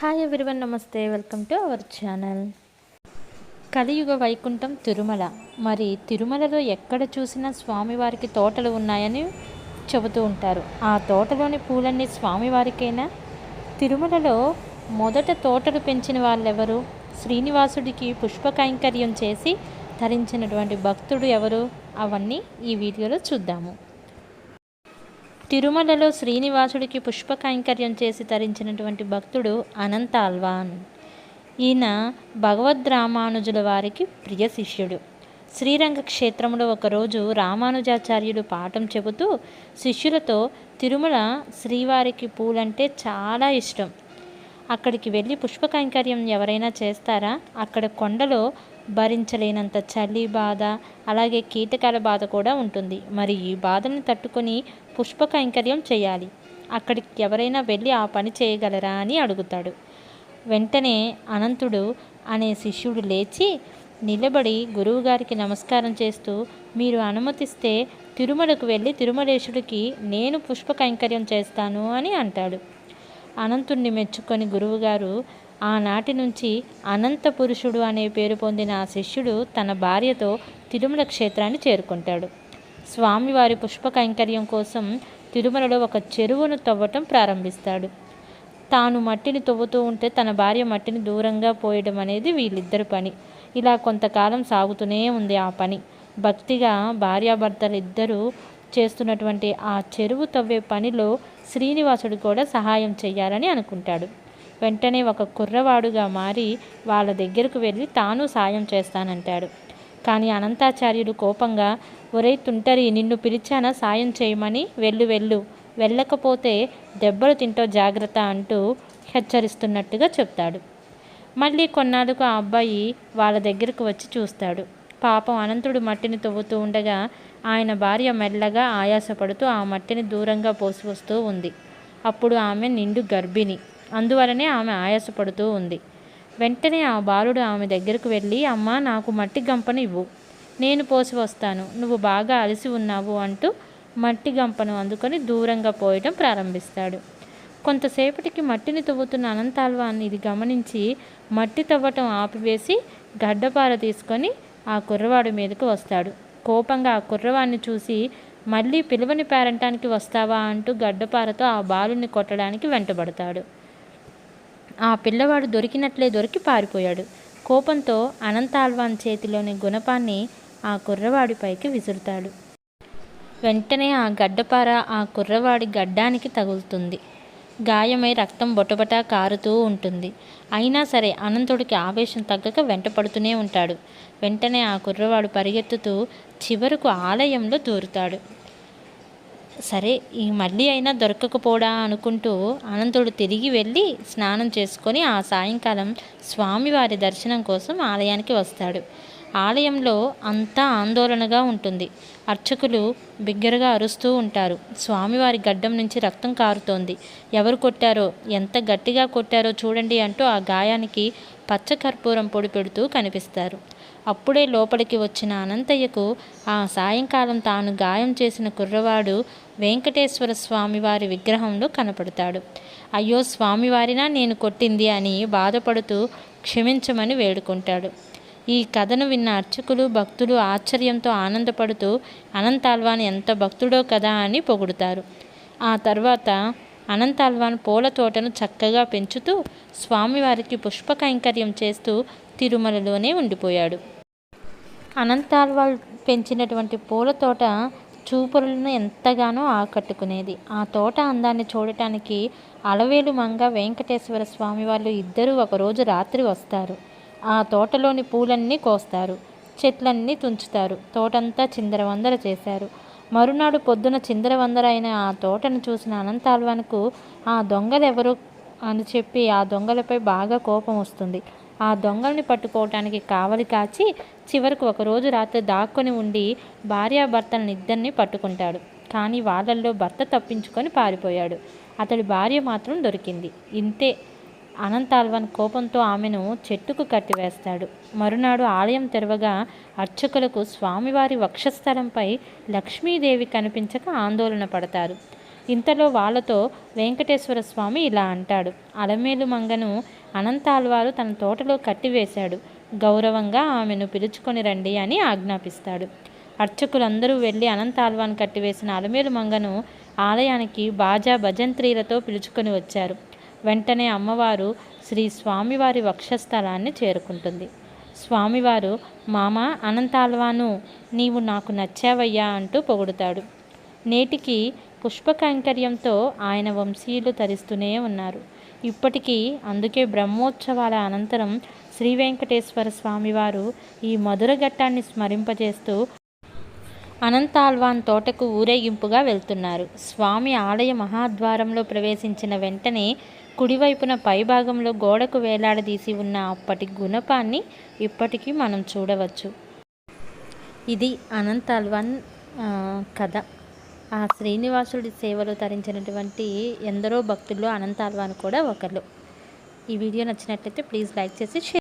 Hi everyone నమస్తే. Welcome to our channel Kaliyuga Vaikuntham Tirumala. మరి తిరుమలలో ఎక్కడ చూసినా స్వామివారికి తోటలు ఉన్నాయని చెబుతూ ఉంటారు. ఆ తోటలోని పూలన్నీ స్వామివారికైనా? తిరుమలలో మొదట తోటలు పెంచిన వాళ్ళెవరు? శ్రీనివాసుడికి పుష్ప కైంకర్యం చేసి ధరించినటువంటి భక్తుడు ఎవరు? అవన్నీ ఈ వీడియోలో చూద్దాము. తిరుమలలో శ్రీనివాసుడికి పుష్ప కైంకర్యం చేసి తరించినటువంటి భక్తుడు అనంత అల్వాన్ ఈయన భగవద్ రామానుజుల వారికి ప్రియ శిష్యుడు. శ్రీరంగ క్షేత్రంలో ఒకరోజు రామానుజాచార్యుడు పాఠం చెబుతూ శిష్యులతో తిరుమల శ్రీవారికి పూలంటే చాలా ఇష్టం. అక్కడికి వెళ్ళి పుష్ప కైంకర్యం ఎవరైనా చేస్తారా? అక్కడ కొండలో భరించలేనంత చలి బాధ అలాగే కీటకాల బాధ కూడా ఉంటుంది. మరి ఈ బాధను తట్టుకొని పుష్ప కైంకర్యం చేయాలి. అక్కడికి ఎవరైనా వెళ్ళి ఆ పని చేయగలరా అని అడుగుతాడు. వెంటనే అనంతుడు అనే శిష్యుడు లేచి నిలబడి గురువుగారికి నమస్కారం చేస్తూ మీరు అనుమతిస్తే తిరుమలకు వెళ్ళి తిరుమలేశుడికి నేను పుష్ప కైంకర్యం చేస్తాను అని అంటాడు. అనంతుణ్ణి మెచ్చుకొని గురువుగారు ఆనాటి నుంచి అనంత పురుషుడు అనే పేరు పొందిన ఆ శిష్యుడు తన భార్యతో తిరుమల క్షేత్రాన్ని చేరుకుంటాడు. స్వామివారి పుష్ప కైంకర్యం కోసం తిరుమలలో ఒక చెరువును తవ్వటం ప్రారంభిస్తాడు. తాను మట్టిని తవ్వుతూ ఉంటే తన భార్య మట్టిని దూరంగా పోయడం అనేది వీళ్ళిద్దరి పని. ఇలా కొంతకాలం సాగుతూనే ఉంది ఆ పని. భక్తిగా భార్యాభర్తలిద్దరూ చేస్తున్నటువంటి ఆ చెరువు తవ్వే పనిలో శ్రీనివాసుడు కూడా సహాయం చేయాలని అనుకుంటాడు. వెంటనే ఒక కుర్రవాడుగా మారి వాళ్ళ దగ్గరకు వెళ్ళి తాను సాయం చేస్తానంటాడు. కానీ అనంతాచార్యుడు కోపంగా ఒరే తుంటరి నిన్ను పిలిచానా సాయం చేయమని? వెళ్ళు వెళ్ళు. వెళ్ళకపోతే దెబ్బలు తింటో జాగ్రత్త అంటూ హెచ్చరిస్తున్నట్టుగా చెప్తాడు. మళ్ళీ కొన్నాళ్ళకు ఆ అబ్బాయి వాళ్ళ దగ్గరకు వచ్చి చూస్తాడు. పాపం అనంతుడు మట్టిని తవ్వుతూ ఉండగా ఆయన భార్య మెల్లగా ఆయాసపడుతూ ఆ మట్టిని దూరంగా పోసి వస్తూ ఉంది. అప్పుడు ఆమె నిండు గర్భిణి. అందువలనే ఆమె ఆయాసపడుతూ ఉంది. వెంటనే ఆ బాలుడు ఆమె దగ్గరకు వెళ్ళి అమ్మా నాకు మట్టి గంపను ఇవ్వు. నేను పోసి వస్తాను. నువ్వు బాగా అలసి ఉన్నావు అంటూ మట్టి గంపను అందుకొని దూరంగా పోయడం ప్రారంభిస్తాడు. కొంతసేపటికి మట్టిని తవ్వుతున్న అనంతాల్వాన్ని ఇది గమనించి మట్టి తవ్వటం ఆపివేసి గడ్డపార తీసుకొని ఆ కుర్రవాడి మీదకు వస్తాడు. కోపంగా ఆ కుర్రవాడిని చూసి మళ్ళీ పిలువని పేరంటానికి వస్తావా? అంటూ గడ్డపారతో ఆ బాలుని కొట్టడానికి వెంటబడతాడు. ఆ పిల్లవాడు దొరికినట్లే దొరికి పారిపోయాడు. కోపంతో అనంతాల్వాన్ చేతిలోని గుణపాన్ని ఆ కుర్రవాడిపైకి విసురుతాడు. వెంటనే ఆ గడ్డపార ఆ కుర్రవాడి గడ్డానికి తగులుతుంది. గాయమై రక్తం బొటబటా కారుతూ ఉంటుంది. అయినా సరే అనంతుడికి ఆవేశం తగ్గక వెంటపడుతూనే ఉంటాడు. వెంటనే ఆ కుర్రవాడు పరిగెత్తుతూ చివరకు ఆలయంలో దూరుతాడు. సరే ఈ మళ్ళీ అయినా దొరకకపోడా అనుకుంటూ అనంతుడు తిరిగి వెళ్ళి స్నానం చేసుకొని ఆ సాయంకాలం స్వామివారి దర్శనం కోసం ఆలయానికి వస్తాడు. ఆలయంలో అంతా ఆందోళనగా ఉంటుంది. అర్చకులు బిగ్గరగా అరుస్తూ ఉంటారు. స్వామివారి గడ్డం నుంచి రక్తం కారుతోంది. ఎవరు కొట్టారో ఎంత గట్టిగా కొట్టారో చూడండి అంటూ ఆ గాయానికి పచ్చ కర్పూరం పొడి పెడుతూ కనిపిస్తారు. అప్పుడే లోపలికి వచ్చిన అనంతయ్యకు ఆ సాయంకాలం తాను గాయం చేసిన కుర్రవాడు వెంకటేశ్వర స్వామివారి విగ్రహంలో కనపడతాడు. అయ్యో స్వామివారినా నేను కొట్టింది అని బాధపడుతూ క్షమించమని వేడుకుంటాడు. ఈ కథను విన్న అర్చకులు భక్తులు ఆశ్చర్యంతో ఆనందపడుతూ అనంతాల్వాన్ ఎంత భక్తుడో కదా అని పొగుడుతారు. ఆ తర్వాత అనంతాల్వాన్ పూల తోటను చక్కగా పెంచుతూ స్వామివారికి పుష్ప కైంకర్యం చేస్తూ తిరుమలలోనే ఉండిపోయాడు. అనంతాల్వాల్ పెంచినటువంటి పూల తోట చూపులను ఎంతగానో ఆకట్టుకునేది. ఆ తోట అందాన్ని చూడటానికి అలవేలు మంగ వెంకటేశ్వర స్వామి వాళ్ళు ఇద్దరూ ఒకరోజు రాత్రి వస్తారు. ఆ తోటలోని పూలన్నీ కోస్తారు చెట్లన్నీ తుంచుతారు తోటంతా చిందరవందర చేశారు. మరునాడు పొద్దున చిందరవందర అయిన ఆ తోటను చూసిన అనంతాల్వాన్కు ఆ దొంగలెవరు అని చెప్పి ఆ దొంగలపై బాగా కోపం వస్తుంది. ఆ దొంగల్ని పట్టుకోవటానికి కావలి కాచి చివరకు ఒకరోజు రాత్రి దాక్కొని ఉండి భార్యాభర్తలను ఇద్దరిని పట్టుకుంటాడు. కానీ వాళ్ళల్లో భర్త తప్పించుకొని పారిపోయాడు. అతడి భార్య మాత్రం దొరికింది. ఇంతే అనంతాల్వన్ కోపంతో ఆమెను చెట్టుకు కట్టివేస్తాడు. మరునాడు ఆలయం తెరవగా అర్చకులకు స్వామివారి వక్షస్థలంపై లక్ష్మీదేవి కనిపించక ఆందోళన పడతారు. ఇంతలో వాళ్ళతో వెంకటేశ్వర స్వామి ఇలా అంటాడు. అలమేలు మంగను అనంతాల్వారు తన తోటలో కట్టివేశాడు. గౌరవంగా ఆమెను పిలుచుకొని రండి అని ఆజ్ఞాపిస్తాడు. అర్చకులందరూ వెళ్ళి అనంతాల్వాన్ కట్టివేసిన అలమేలు మంగను ఆలయానికి బాజా భజంత్రీలతో పిలుచుకొని వచ్చారు. వెంటనే అమ్మవారు శ్రీ స్వామివారి వక్షస్థలాన్ని చేరుకుంటుంది. స్వామివారు మామ అనంతాల్వాను నీవు నాకు నచ్చావయ్యా అంటూ పొగుడుతాడు. నేటికి పుష్ప కైంకర్యంతో ఆయన వంశీయులు తరిస్తూనే ఉన్నారు. ఇప్పటికీ అందుకే బ్రహ్మోత్సవాల అనంతరం శ్రీ వెంకటేశ్వర స్వామివారు ఈ మధుర ఘట్టాన్ని స్మరింపజేస్తూ అనంతాల్వాన్ తోటకు ఊరేగింపుగా వెళ్తున్నారు. స్వామి ఆలయ మహాద్వారంలో ప్రవేశించిన వెంటనే కుడివైపున పైభాగంలో గోడకు వేలాడదీసి ఉన్న అప్పటి గుణపాన్ని ఇప్పటికీ మనం చూడవచ్చు. ఇది అనంతాల్వాన్ ఆ, కథ. ఆ శ్రీనివాసుడి సేవలో తరించినటువంటి ఎందరో భక్తుల్లో అనంతాల్వాన్ కూడా ఒకరు ఈ వీడియో నచ్చినట్లయితే ప్లీజ్ లైక్ చేసి షేర్